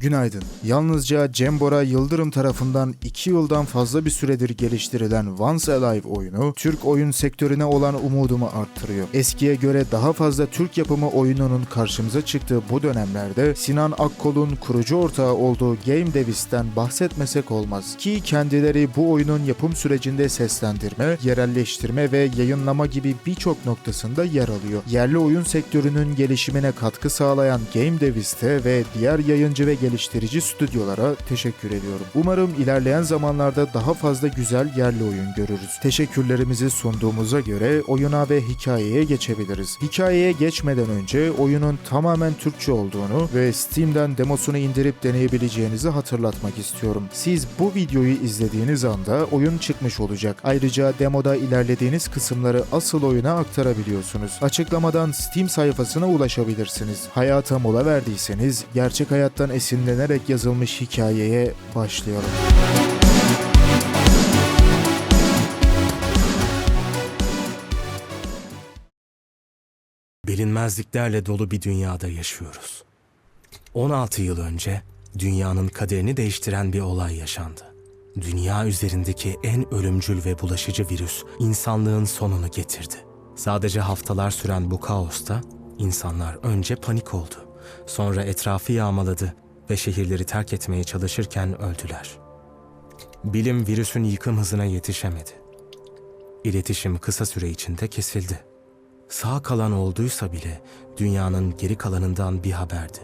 Günaydın. Yalnızca Cem Bora Yıldırım tarafından 2 yıldan fazla bir süredir geliştirilen Once Alive oyunu, Türk oyun sektörüne olan umudumu arttırıyor. Eskiye göre daha fazla Türk yapımı oyununun karşımıza çıktığı bu dönemlerde Sinan Akkol'un kurucu ortağı olduğu Game Devis'ten bahsetmesek olmaz. Ki kendileri bu oyunun yapım sürecinde seslendirme, yerelleştirme ve yayınlama gibi birçok noktasında yer alıyor. Yerli oyun sektörünün gelişimine katkı sağlayan Game Devis'te ve diğer yayıncı ve geliştirici stüdyolara teşekkür ediyorum. Umarım ilerleyen zamanlarda daha fazla güzel yerli oyun görürüz. Teşekkürlerimizi sunduğumuza göre oyuna ve hikayeye geçebiliriz. Hikayeye geçmeden önce oyunun tamamen Türkçe olduğunu ve Steam'den demosunu indirip deneyebileceğinizi hatırlatmak istiyorum. Siz bu videoyu izlediğiniz anda oyun çıkmış olacak. Ayrıca demoda ilerlediğiniz kısımları asıl oyuna aktarabiliyorsunuz. Açıklamadan Steam sayfasına ulaşabilirsiniz. Hayata mola verdiyseniz gerçek hayattan esinlenerek yazılmış hikayeye başlayalım. Bilinmezliklerle dolu bir dünyada yaşıyoruz. 16 yıl önce dünyanın kaderini değiştiren bir olay yaşandı. Dünya üzerindeki en ölümcül ve bulaşıcı virüs insanlığın sonunu getirdi. Sadece haftalar süren bu kaosta insanlar önce panik oldu. Sonra etrafı yağmaladı ve şehirleri terk etmeye çalışırken öldüler. Bilim virüsün yıkım hızına yetişemedi. İletişim kısa süre içinde kesildi. Sağ kalan olduysa bile dünyanın geri kalanından bir haberdi.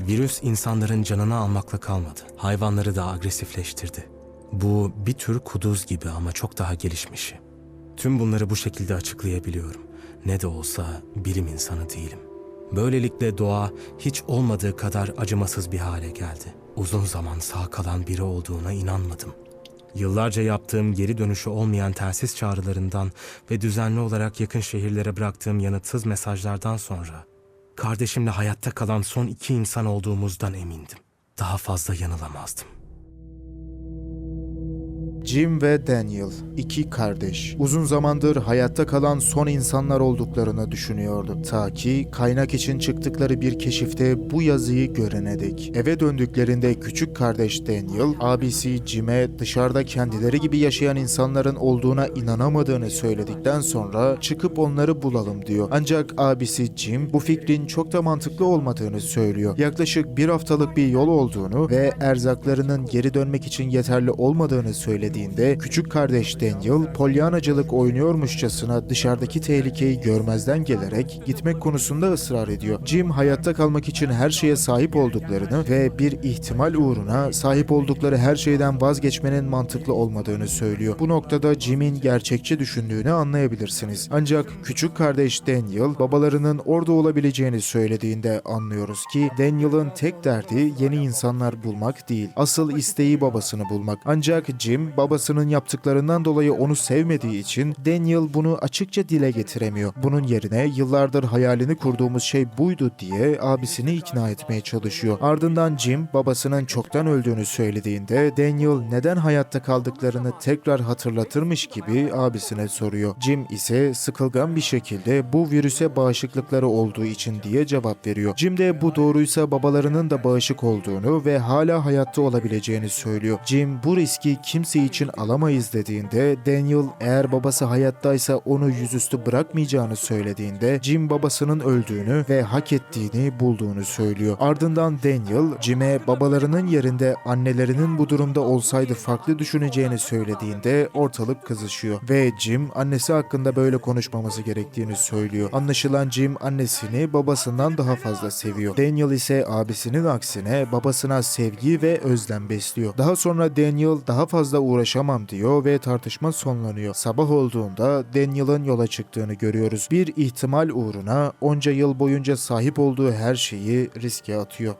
Virüs insanların canını almakla kalmadı. Hayvanları da agresifleştirdi. Bu bir tür kuduz gibi ama çok daha gelişmişi. Tüm bunları bu şekilde açıklayabiliyorum. Ne de olsa bilim insanı değilim. Böylelikle doğa hiç olmadığı kadar acımasız bir hale geldi. Uzun zaman sağ kalan biri olduğuna inanmadım. Yıllarca yaptığım geri dönüşü olmayan telsiz çağrılarından ve düzenli olarak yakın şehirlere bıraktığım yanıtsız mesajlardan sonra kardeşimle hayatta kalan son iki insan olduğumuzdan emindim. Daha fazla yanılamazdım. Jim ve Daniel, iki kardeş. Uzun zamandır hayatta kalan son insanlar olduklarını düşünüyordu. Ta ki kaynak için çıktıkları bir keşifte bu yazıyı görene dek. Eve döndüklerinde küçük kardeş Daniel, abisi Jim'e dışarıda kendileri gibi yaşayan insanların olduğuna inanamadığını söyledikten sonra çıkıp onları bulalım diyor. Ancak abisi Jim bu fikrin çok da mantıklı olmadığını söylüyor. Yaklaşık bir haftalık bir yol olduğunu ve erzaklarının geri dönmek için yeterli olmadığını söylediğinde küçük kardeş Daniel polyanacılık oynuyormuşçasına dışarıdaki tehlikeyi görmezden gelerek gitmek konusunda ısrar ediyor. Jim hayatta kalmak için her şeye sahip olduklarını ve bir ihtimal uğruna sahip oldukları her şeyden vazgeçmenin mantıklı olmadığını söylüyor. Bu noktada Jim'in gerçekçi düşündüğünü anlayabilirsiniz. Ancak küçük kardeş Daniel babalarının orada olabileceğini söylediğinde anlıyoruz ki Daniel'ın tek derdi yeni insanlar bulmak değil. Asıl isteği babasını bulmak. Ancak Jim babasının yaptıklarından dolayı onu sevmediği için Daniel bunu açıkça dile getiremiyor. Bunun yerine yıllardır hayalini kurduğumuz şey buydu diye abisini ikna etmeye çalışıyor. Ardından Jim babasının çoktan öldüğünü söylediğinde Daniel neden hayatta kaldıklarını tekrar hatırlatırmış gibi abisine soruyor. Jim ise sıkılgan bir şekilde bu virüse bağışıklıkları olduğu için diye cevap veriyor. Jim de bu doğruysa babalarının da bağışık olduğunu ve hala hayatta olabileceğini söylüyor. Jim bu riski kimse için alamayız dediğinde Daniel eğer babası hayattaysa onu yüzüstü bırakmayacağını söylediğinde Jim babasının öldüğünü ve hak ettiğini bulduğunu söylüyor. Ardından Daniel Jim'e babalarının yerinde annelerinin bu durumda olsaydı farklı düşüneceğini söylediğinde ortalık kızışıyor ve Jim annesi hakkında böyle konuşmaması gerektiğini söylüyor. Anlaşılan Jim annesini babasından daha fazla seviyor. Daniel ise abisinin aksine babasına sevgi ve özlem besliyor. Daha sonra Daniel daha fazla uğraşamam diyor ve tartışma sonlanıyor. Sabah olduğunda Daniel'ın yola çıktığını görüyoruz. Bir ihtimal uğruna onca yıl boyunca sahip olduğu her şeyi riske atıyor.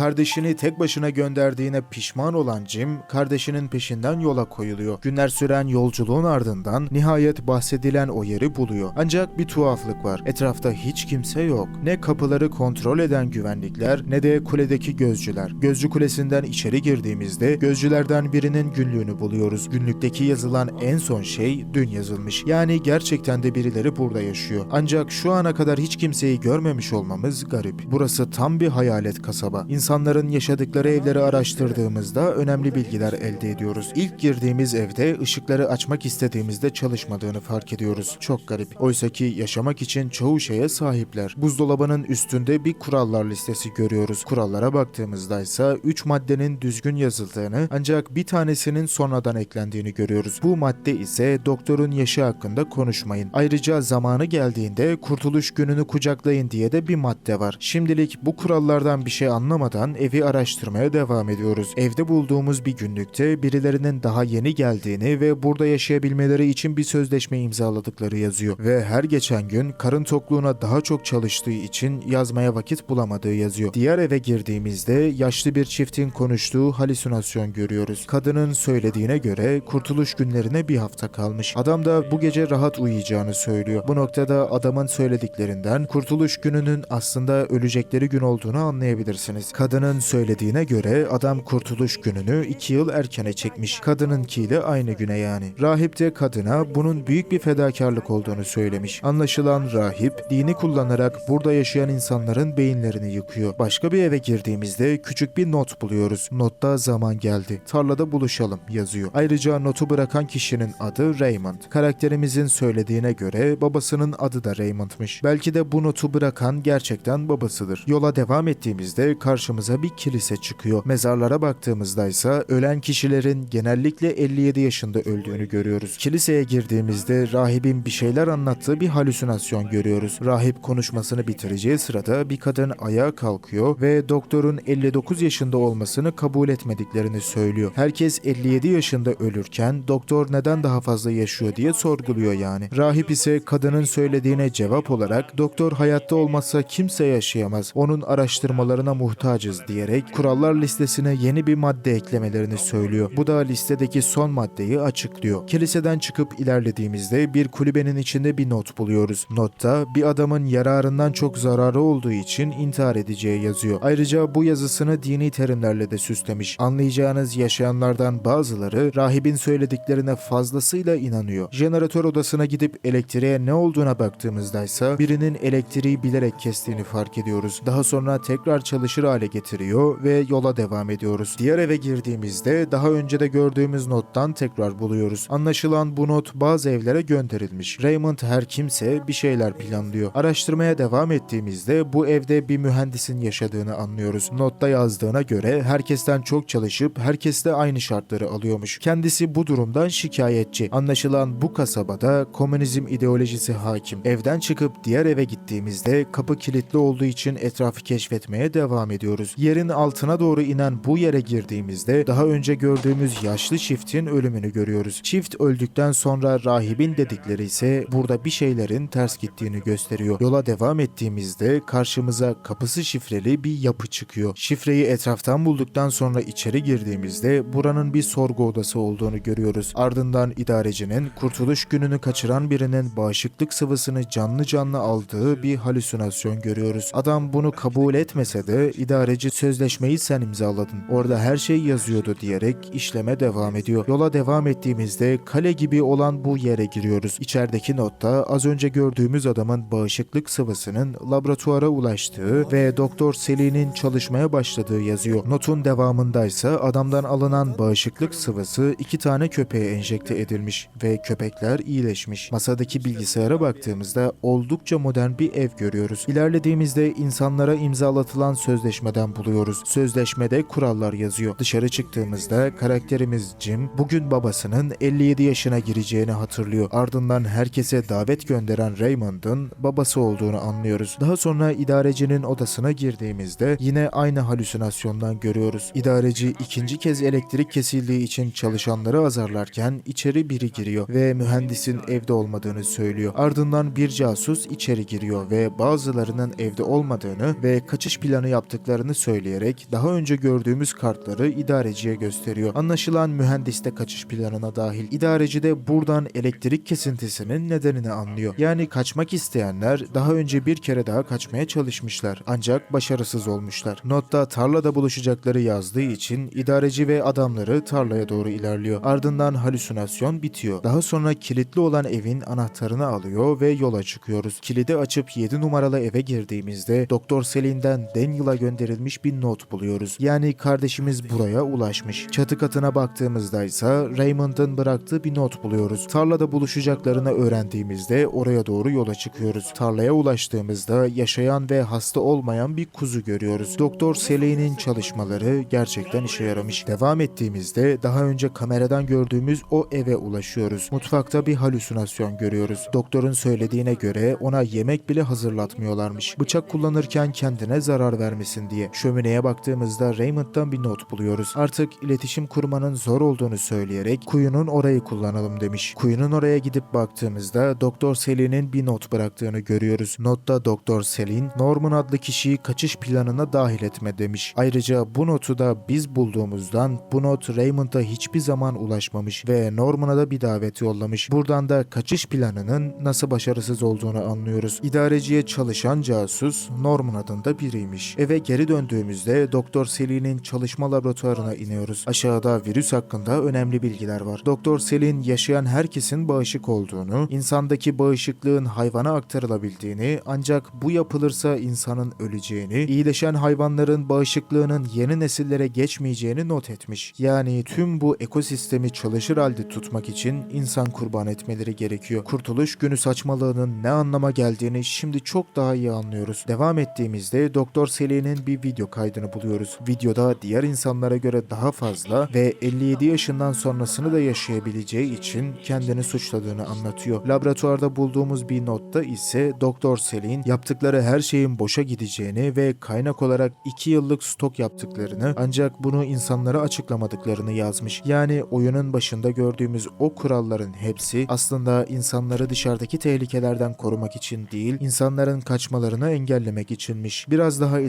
Kardeşini tek başına gönderdiğine pişman olan Jim, kardeşinin peşinden yola koyuluyor. Günler süren yolculuğun ardından nihayet bahsedilen o yeri buluyor. Ancak bir tuhaflık var. Etrafta hiç kimse yok. Ne kapıları kontrol eden güvenlikler ne de kuledeki gözcüler. Gözcü kulesinden içeri girdiğimizde gözcülerden birinin günlüğünü buluyoruz. Günlükteki yazılan en son şey dün yazılmış. Yani gerçekten de birileri burada yaşıyor. Ancak şu ana kadar hiç kimseyi görmemiş olmamız garip. Burası tam bir hayalet kasaba. İnsanların yaşadıkları evleri araştırdığımızda önemli bilgiler elde ediyoruz. İlk girdiğimiz evde ışıkları açmak istediğimizde çalışmadığını fark ediyoruz. Çok garip. Oysa ki yaşamak için çoğu şeye sahipler. Buzdolabının üstünde bir kurallar listesi görüyoruz. Kurallara baktığımızda ise 3 maddenin düzgün yazıldığını ancak bir tanesinin sonradan eklendiğini görüyoruz. Bu madde ise doktorun yaşı hakkında konuşmayın. Ayrıca zamanı geldiğinde kurtuluş gününü kucaklayın diye de bir madde var. Şimdilik bu kurallardan bir şey anlamadan evi araştırmaya devam ediyoruz. Evde bulduğumuz bir günlükte birilerinin daha yeni geldiğini ve burada yaşayabilmeleri için bir sözleşme imzaladıkları yazıyor. Ve her geçen gün karın tokluğuna daha çok çalıştığı için yazmaya vakit bulamadığı yazıyor. Diğer eve girdiğimizde yaşlı bir çiftin konuştuğu halüsinasyon görüyoruz. Kadının söylediğine göre kurtuluş günlerine bir hafta kalmış. Adam da bu gece rahat uyuyacağını söylüyor. Bu noktada adamın söylediklerinden kurtuluş gününün aslında ölecekleri gün olduğunu anlayabilirsiniz. Kadının söylediğine göre adam kurtuluş gününü iki yıl erkene çekmiş. Kadınınkiyle aynı güne yani. Rahip de kadına bunun büyük bir fedakarlık olduğunu söylemiş. Anlaşılan rahip dini kullanarak burada yaşayan insanların beyinlerini yıkıyor. Başka bir eve girdiğimizde küçük bir not buluyoruz. Notta zaman geldi. Tarlada buluşalım yazıyor. Ayrıca notu bırakan kişinin adı Raymond. Karakterimizin söylediğine göre babasının adı da Raymond'mış. Belki de bu notu bırakan gerçekten babasıdır. Yola devam ettiğimizde karşımıza bir kilise çıkıyor. Mezarlara baktığımızda ise ölen kişilerin genellikle 57 yaşında öldüğünü görüyoruz. Kiliseye girdiğimizde rahibin bir şeyler anlattığı bir halüsinasyon görüyoruz. Rahip konuşmasını bitireceği sırada bir kadın ayağa kalkıyor ve doktorun 59 yaşında olmasını kabul etmediklerini söylüyor. Herkes 57 yaşında ölürken doktor neden daha fazla yaşıyor diye sorguluyor yani. Rahip ise kadının söylediğine cevap olarak doktor hayatta olmazsa kimse yaşayamaz. Onun araştırmalarına muhtacız diyerek kurallar listesine yeni bir madde eklemelerini söylüyor. Bu da listedeki son maddeyi açıklıyor. Kiliseden çıkıp ilerlediğimizde bir kulübenin içinde bir not buluyoruz. Notta bir adamın yararından çok zararı olduğu için intihar edeceği yazıyor. Ayrıca bu yazısını dini terimlerle de süslemiş. Anlayacağınız yaşayanlardan bazıları rahibin söylediklerine fazlasıyla inanıyor. Jeneratör odasına gidip elektriğe ne olduğuna baktığımızda ise birinin elektriği bilerek kestiğini fark ediyoruz. Daha sonra tekrar çalışır hale getiriyor ve yola devam ediyoruz. Diğer eve girdiğimizde daha önce de gördüğümüz nottan tekrar buluyoruz. Anlaşılan bu not bazı evlere gönderilmiş. Raymond her kimse bir şeyler planlıyor. Araştırmaya devam ettiğimizde bu evde bir mühendisin yaşadığını anlıyoruz. Notta yazdığına göre herkesten çok çalışıp herkes de aynı şartları alıyormuş. Kendisi bu durumdan şikayetçi. Anlaşılan bu kasabada komünizm ideolojisi hakim. Evden çıkıp diğer eve gittiğimizde kapı kilitli olduğu için etrafı keşfetmeye devam ediyoruz. Yerin altına doğru inen bu yere girdiğimizde daha önce gördüğümüz yaşlı çiftin ölümünü görüyoruz. Çift öldükten sonra rahibin dedikleri ise burada bir şeylerin ters gittiğini gösteriyor. Yola devam ettiğimizde karşımıza kapısı şifreli bir yapı çıkıyor. Şifreyi etraftan bulduktan sonra içeri girdiğimizde buranın bir sorgu odası olduğunu görüyoruz. Ardından idarecinin kurtuluş gününü kaçıran birinin bağışıklık sıvısını canlı canlı aldığı bir halüsinasyon görüyoruz. Adam bunu kabul etmese de idareci sözleşmeyi sen imzaladın. Orada her şey yazıyordu diyerek işleme devam ediyor. Yola devam ettiğimizde kale gibi olan bu yere giriyoruz. İçerideki notta az önce gördüğümüz adamın bağışıklık sıvısının laboratuvara ulaştığı ve Doktor Seli'nin çalışmaya başladığı yazıyor. Notun devamındaysa adamdan alınan bağışıklık sıvısı iki tane köpeğe enjekte edilmiş ve köpekler iyileşmiş. Masadaki bilgisayara baktığımızda oldukça modern bir ev görüyoruz. İlerlediğimizde insanlara imzalatılan sözleşmeden buluyoruz. Sözleşmede kurallar yazıyor. Dışarı çıktığımızda karakterimiz Jim bugün babasının 57 yaşına gireceğini hatırlıyor. Ardından herkese davet gönderen Raymond'ın babası olduğunu anlıyoruz. Daha sonra idarecinin odasına girdiğimizde yine aynı halüsinasyondan görüyoruz. İdareci ikinci kez elektrik kesildiği için çalışanları azarlarken içeri biri giriyor ve mühendisin evde olmadığını söylüyor. Ardından bir casus içeri giriyor ve bazılarının evde olmadığını ve kaçış planı yaptıklarını olduklarını söyleyerek daha önce gördüğümüz kartları idareciye gösteriyor. Anlaşılan mühendis de kaçış planına dahil. İdareci de buradan elektrik kesintisinin nedenini anlıyor. Yani kaçmak isteyenler daha önce bir kere daha kaçmaya çalışmışlar. Ancak başarısız olmuşlar. Notta tarlada buluşacakları yazdığı için idareci ve adamları tarlaya doğru ilerliyor. Ardından halüsinasyon bitiyor. Daha sonra kilitli olan evin anahtarını alıyor ve yola çıkıyoruz. Kilidi açıp 7 numaralı eve girdiğimizde Doktor Selin'den Daniel'a gönderilmiş bir not buluyoruz. Yani kardeşimiz buraya ulaşmış. Çatı katına baktığımızda ise Raymond'ın bıraktığı bir not buluyoruz. Tarlada buluşacaklarını öğrendiğimizde oraya doğru yola çıkıyoruz. Tarlaya ulaştığımızda yaşayan ve hasta olmayan bir kuzu görüyoruz. Doktor Selin'in çalışmaları gerçekten işe yaramış. Devam ettiğimizde daha önce kameradan gördüğümüz o eve ulaşıyoruz. Mutfakta bir halüsinasyon görüyoruz. Doktorun söylediğine göre ona yemek bile hazırlatmıyorlarmış. Bıçak kullanırken kendine zarar vermesin diye. Şömineye baktığımızda Raymond'dan bir not buluyoruz. Artık iletişim kurmanın zor olduğunu söyleyerek kuyunun orayı kullanalım demiş. Kuyunun oraya gidip baktığımızda Doktor Selin'in bir not bıraktığını görüyoruz. Notta Doktor Selin, Norman adlı kişiyi kaçış planına dahil etme demiş. Ayrıca bu notu da biz bulduğumuzdan bu not Raymond'a hiçbir zaman ulaşmamış ve Norman'a da bir davet yollamış. Buradan da kaçış planının nasıl başarısız olduğunu anlıyoruz. İdareciye çalışan casus Norman adında biriymiş. Eve geri döndüğümüzde Doktor Selin'in çalışma laboratuvarına iniyoruz. Aşağıda virüs hakkında önemli bilgiler var. Doktor Selin yaşayan herkesin bağışık olduğunu, insandaki bağışıklığın hayvana aktarılabildiğini ancak bu yapılırsa insanın öleceğini, iyileşen hayvanların bağışıklığının yeni nesillere geçmeyeceğini not etmiş. Yani tüm bu ekosistemi çalışır halde tutmak için insan kurban etmeleri gerekiyor. Kurtuluş günü saçmalığının ne anlama geldiğini şimdi çok daha iyi anlıyoruz. Devam ettiğimizde Doktor Selin'in bir video kaydını buluyoruz. Videoda diğer insanlara göre daha fazla ve 57 yaşından sonrasını da yaşayabileceği için kendini suçladığını anlatıyor. Laboratuvarda bulduğumuz bir notta ise Doktor Selin yaptıkları her şeyin boşa gideceğini ve kaynak olarak 2 yıllık stok yaptıklarını ancak bunu insanlara açıklamadıklarını yazmış. Yani oyunun başında gördüğümüz o kuralların hepsi aslında insanları dışarıdaki tehlikelerden korumak için değil, insanların kaçmalarını engellemek içinmiş. Biraz daha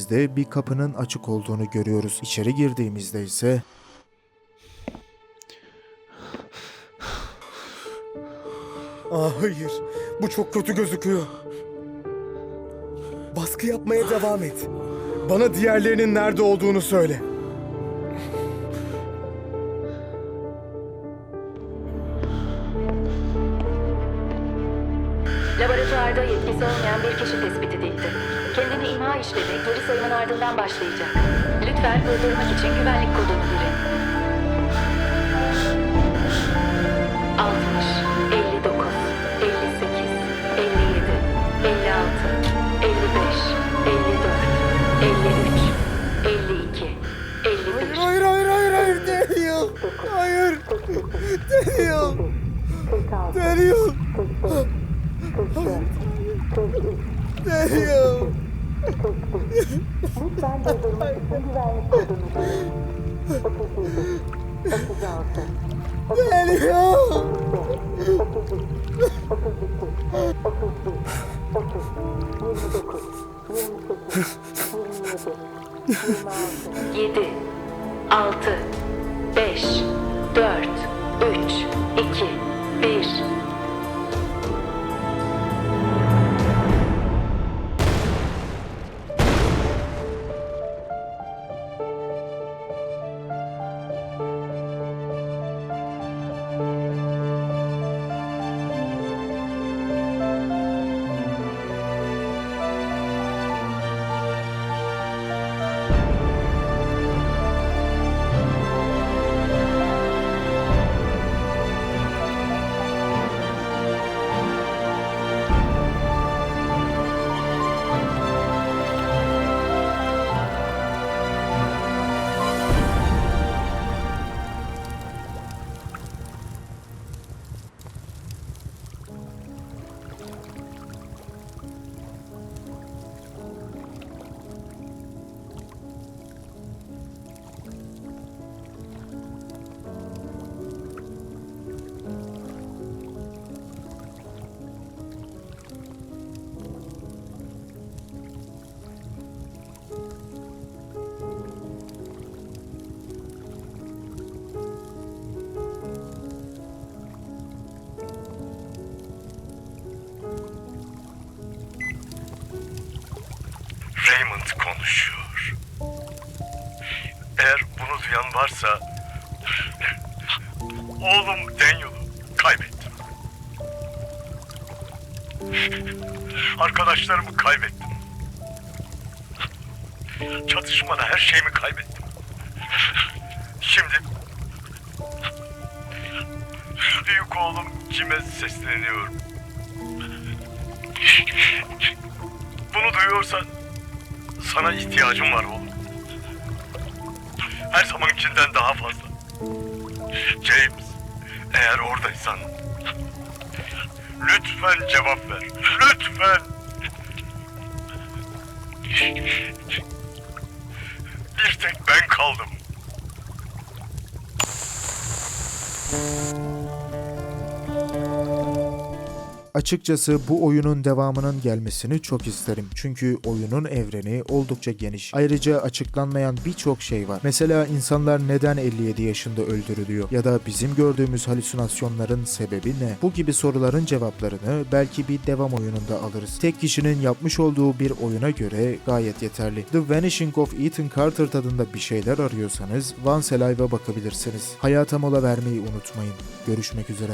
ilerlediğimizde bir kapının açık olduğunu görüyoruz. İçeri girdiğimizde ise Aa, hayır. Bu çok kötü gözüküyor. Baskı yapmaya devam et. Bana diğerlerinin nerede olduğunu söyle. Laboratuvarda yetkisi olmayan bir kişi tespit edildi. İşlemi geri sayımın ardından başlayacak. Lütfen durdurmak için güvenlik kodunu girin. 60, 59, 58, 57, 56, 55, 54, 53, 52, 51. Hayır hayır hayır hayır Daniel. Hayır. Daniel. Daniel. Daniel. Lütfen durdurmak için güvenlik kodunu girin. 37, 36, Daniel. 32, 33, 30, 29, 28, 27, 26, 7, 6, 5, 4, 3, 2, 1. Hayat konuşuyor. Eğer bunu duyan varsa oğlum Daniel'ı kaybettim. Arkadaşlarımı kaybettim. Çatışmada her şeyimi kaybettim. Şimdi büyük oğlum Cim'e sesleniyorum. Bunu duyuyorsan sana ihtiyacım var oğlum. Her zamankinden daha fazla. James, eğer oradaysan lütfen cevap ver. Lütfen. Bir tek ben kaldım. Açıkçası bu oyunun devamının gelmesini çok isterim. Çünkü oyunun evreni oldukça geniş. Ayrıca açıklanmayan birçok şey var. Mesela insanlar neden 57 yaşında öldürülüyor? Ya da bizim gördüğümüz halüsinasyonların sebebi ne? Bu gibi soruların cevaplarını belki bir devam oyununda alırız. Tek kişinin yapmış olduğu bir oyuna göre gayet yeterli. The Vanishing of Ethan Carter tadında bir şeyler arıyorsanız Once Alive'a bakabilirsiniz. Hayata mola vermeyi unutmayın. Görüşmek üzere.